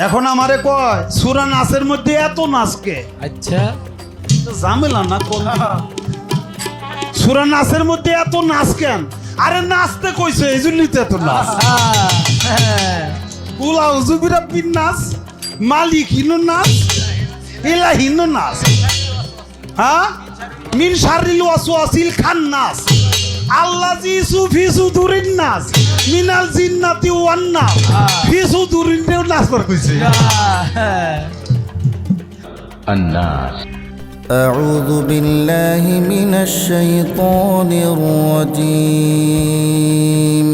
এখন আমারে কয় সুরা নাচের মধ্যে এত নাচকে আচ্ছা। ঝামেলা না কোন সুরা নাচের মধ্যে এত নাচ কেন? আরে নাচতে কইছে এই জন্যই তো এত নাচ আহ, হ্যাঁ। জুবিরা বিন নাচ মালিক হিনো নাচ এলা হিনো নাচ হ্যাঁ? মিন শারিল ওয়াসওয়াসিল খান নাচ আল্লাহ জি সুফি সুদুরিন নাচ মিনাল জিন্নাতি ওয়ান নাচ ফি সুদুরিন নাচ কর কইছে আহ, হ্যাঁ। الناس أعوذ بالله من الشيطان الرجيم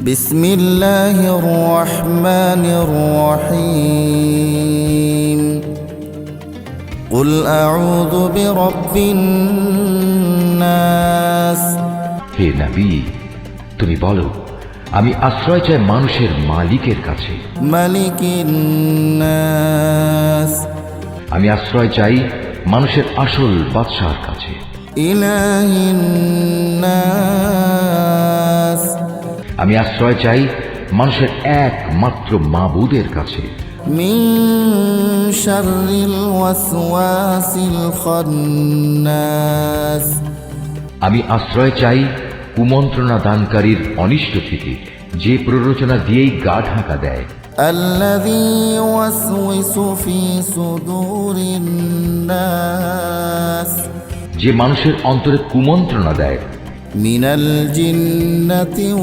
بسم الله الرحمن الرحيم قل أعوذ برب الناس হে নবী তুমি বলো আমি আশ্রয় চাই মানুষের মালিকের কাছে। আমি আশ্রয় চাই মানুষের আসল বাদশাহ কাছে। আমি আশ্রয় চাই মানুষের একমাত্র মাবুদের কাছে। আমি আশ্রয় চাই কুমন্ত্রণা দানকারীর অনিষ্ট থেকে যে প্ররোচনা দিয়েই গা ঢাকা দেয় الذي يوسوس في صدور الناس যে মানুষের অন্তরে কুমন্ত্রণা দেয় من الجنة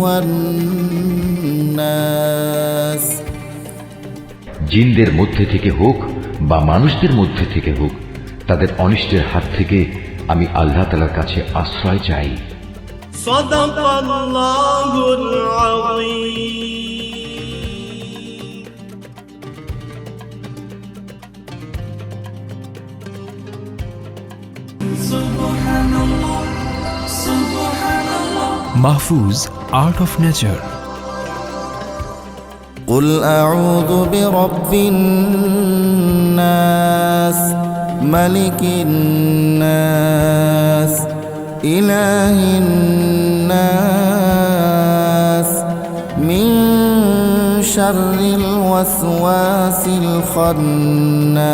والناس জিনদের মধ্যে থেকে হোক বা মানুষদের মধ্যে থেকে হোক তাদের অনিষ্টের হাত থেকে আমি আল্লাহ তালার কাছে আশ্রয় চাই صدق الله العظيم. سبحان الله سبحان الله. محفوظ Art of Nature. قل أعوذ برب الناس ملك الناس إله الناس. من شر الوسواس الخناس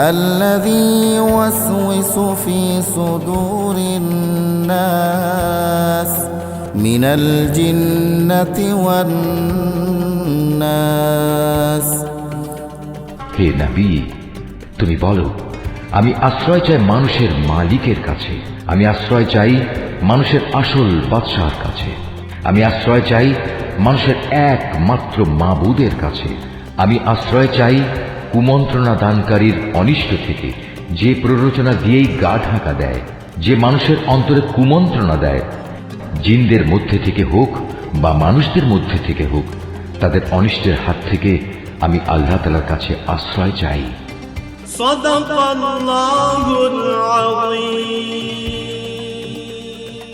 الذي يوسوس في صدور الناس من الجنة والناس হে নবী তুমি বলো আমি আশ্রয় চাই মানুষের মালিকের কাছে আমি আশ্রয় চাই মানুষের আসল বাদশার কাছে আমি আশ্রয় চাই মানুষের একমাত্র মাবুদের কাছে আমি আশ্রয় চাই কুমন্ত্রণা দানকারীর অনিষ্ট থেকে যে প্ররোচনা দিয়েই গা ঢাকা দেয় যে মানুষের অন্তরে কুমন্ত্রণা দেয় জিনদের মধ্যে থেকে হোক বা মানুষদের মধ্যে থেকে হোক তাদের অনিষ্টের হাত থেকে আমি আল্লাহ তালার কাছে আশ্রয় চাই صدق الله العظيم